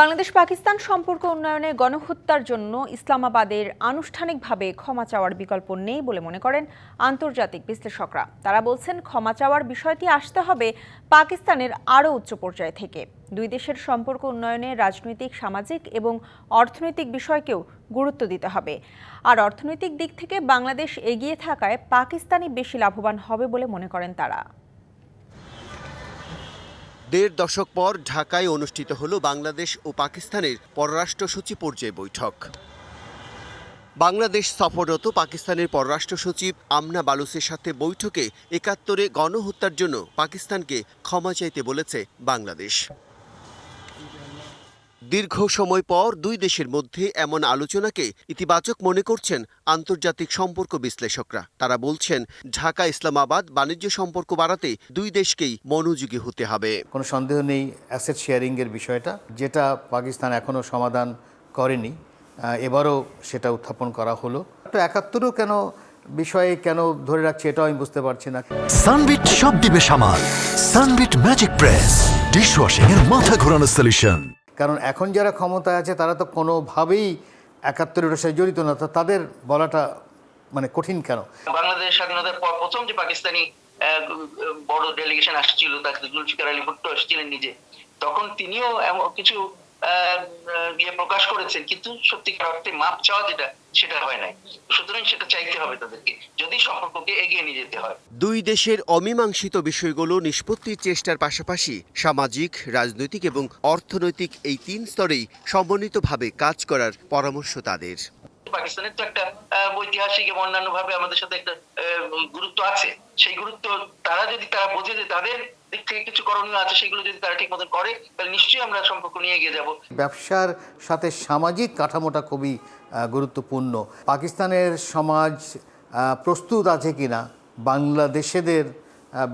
বাংলাদেশ পাকিস্তান সম্পর্ক উন্নয়নে গণহত্যার জন্য ইসলামাবাদের আনুষ্ঠানিকভাবে ক্ষমা চাওয়ার বিকল্প নেই বলে মনে করেন আন্তর্জাতিক বিশ্লেষকরা। তারা বলছেন ক্ষমা চাওয়ার বিষয়টি আসতে হবে পাকিস্তানের আরও উচ্চ পর্যায় থেকে। দুই দেশের সম্পর্ক উন্নয়নে রাজনৈতিক, সামাজিক এবং অর্থনৈতিক বিষয়কেও গুরুত্ব দিতে হবে। আর অর্থনৈতিক দিক থেকে বাংলাদেশ এগিয়ে থাকায় পাকিস্তানই বেশি লাভবান হবে বলে মনে করেন তারা। দেড় দশক পর ঢাকায় অনুষ্ঠিত হল বাংলাদেশ ও পাকিস্তানের পররাষ্ট্র সচিব পর্যায়ে বৈঠক। বাংলাদেশ সফররত পাকিস্তানের পররাষ্ট্র সচিব আমনা বালুসের সাথে বৈঠকে একাত্তরে গণহত্যার জন্য পাকিস্তানকে ক্ষমা চাইতে বলেছে বাংলাদেশ। দীর্ঘ সময় পর দুই দেশের মধ্যে এমন আলোচনাকে ইতিবাচক মনে করছেন আন্তর্জাতিক সম্পর্ক বিশ্লেষকরা। তারা বলছেন ঢাকা ইসলামাবাদ বাণিজ্য সম্পর্ক বাড়াতে দুই দেশকেই মনোযোগী হতে হবে। কোনো সন্দেহ নেই অ্যাসেট শেয়ারিংয়ের বিষয়টা। যেটা পাকিস্তান এখনও সমাধান করেনি এবারও সেটা উত্থাপন করা হলো। তো একাত্তরও কেন বিষয়ে কেন ধরে রাখছে এটাও আমি বুঝতে পারছি না। সানবিট সব দিবে সামাল। সানবিট ম্যাজিক প্রেস ডিশওয়াশিং এর মাথা ঘোরানো সলিউশন কারণ এখন যারা ক্ষমতায় আছে, তারা তো কোনোভাবেই একাত্তরের সাথে জড়িত না। তো তাদের বলাটা মানে কঠিন কেন? বাংলাদেশ স্বাধীনতার পর প্রথম যে পাকিস্তানি বড় ডেলিগেশন আসছিল তাকে জুলফিকার আলী ভুট্টো আসছিলেন নিজে। তখন তিনিও কিছু ইয়ে প্রকাশ করেছেন কিন্তু সত্যিকার অর্থে মাপ চাওয়া যেটা সেটা হয় নাই। সুতরাং সেটা চাইতে হবে তাদেরকে যদি সম্পর্ককে এগিয়ে নিয়ে যেতে হয়। দুই দেশের অমীমাংসিত বিষয়গুলো নিষ্পত্তির চেষ্টার পাশাপাশি সামাজিক রাজনৈতিক এবং অর্থনৈতিক এই তিন স্তরেই সমন্বিতভাবে কাজ করার পরামর্শ তাদের। পাকিস্তানের তো একটা ঐতিহাসিক এবং অন্যান্য ভাবে আমাদের সাথে একটা গুরুত্ব আছে। সেই গুরুত্ব তারা যদি তারা বোঝে যে তাদের দিক থেকে কিছু করণীয় আছে, সেগুলো যদি তারা ঠিক মতন করে, তাহলে নিশ্চয়ই আমরা সম্পর্ক নিয়ে যাব। ব্যবসার সাথে সামাজিক কাঠামোটা খুবই গুরুত্বপূর্ণ। পাকিস্তানের সমাজ প্রস্তুত আছে কিনা? বাংলাদেশেদের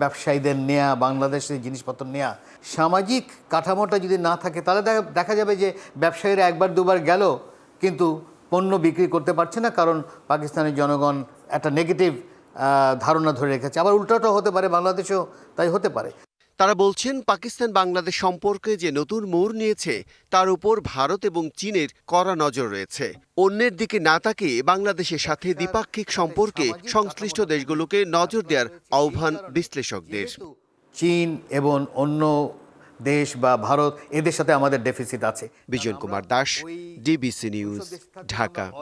ব্যবসায়ীদের নেয়া, বাংলাদেশের জিনিসপত্র নেয়া। সামাজিক কাঠামোটা যদি না থাকে, তাহলে দেখা যাবে যে ব্যবসায়ীরা একবার দুবার গেল, কিন্তু পণ্য বিক্রি করতে পারছে না, কারণ পাকিস্তানের জনগণ একটা নেগেটিভ ধারণা ধরে রেখেছে। আবার উল্টোটাও হতে পারে, বাংলাদেশেও তাই হতে পারে। তারা বলছেন পাকিস্তান বাংলাদেশ সম্পর্কে যে নতুন মোড় নিয়েছে তার উপর ভারত এবং চীনের কড়া নজর রয়েছে। অন্যের দিকে না তাকিয়ে বাংলাদেশের সাথে দ্বিপাক্ষিক সম্পর্কে সংশ্লিষ্ট দেশগুলোকে নজর দেওয়ার আহ্বান বিশ্লেষকদের। চীন এবং অন্য দেশ বা ভারত এদের সাথে আমাদের ডেফিসিট আছে। Bijon Kumar Das DBC news Dhaka.